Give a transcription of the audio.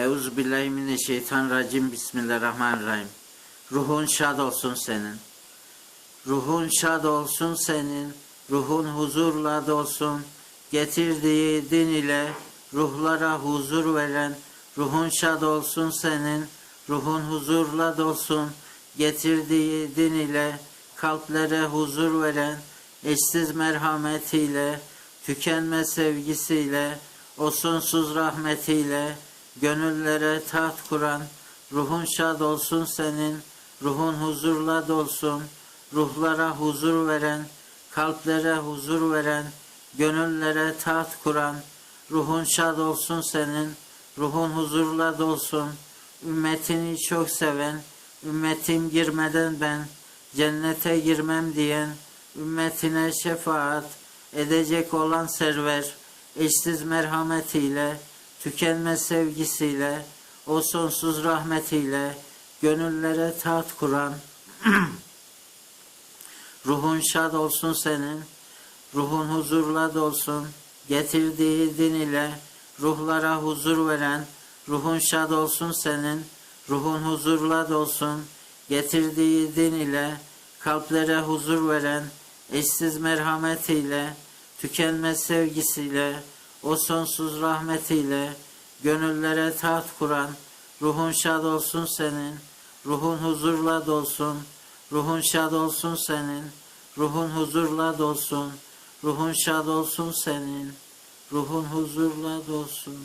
Euzubillahimineşşeytanirracim. Bismillahirrahmanirrahim. Ruhun şad olsun senin. Ruhun şad olsun senin. Ruhun huzurla dolsun. Getirdiği din ile ruhlara huzur veren. Ruhun şad olsun senin. Ruhun huzurla dolsun. Getirdiği din ile kalplere huzur veren. Eşsiz merhametiyle, tükenme sevgisiyle, o sonsuz rahmetiyle, gönüllere taht kuran, ruhun şad olsun senin, ruhun huzurla dolsun, ruhlara huzur veren, kalplere huzur veren, gönüllere taht kuran, ruhun şad olsun senin, ruhun huzurla dolsun, ümmetini çok seven, ümmetim girmeden ben, cennete girmem diyen, ümmetine şefaat edecek olan server, eşsiz merhametiyle, tükenme sevgisiyle, o sonsuz rahmetiyle, gönüllere taht kuran, ruhun şad olsun senin, ruhun huzurla dolsun, getirdiği din ile, ruhlara huzur veren, ruhun şad olsun senin, ruhun huzurla dolsun, getirdiği din ile, kalplere huzur veren, eşsiz merhametiyle, tükenmez sevgisiyle, o sonsuz rahmetiyle, gönüllere taht kuran, ruhun şad olsun senin, ruhun huzurla dolsun, ruhun şad olsun senin, ruhun huzurla dolsun, ruhun şad olsun senin, ruhun huzurla dolsun.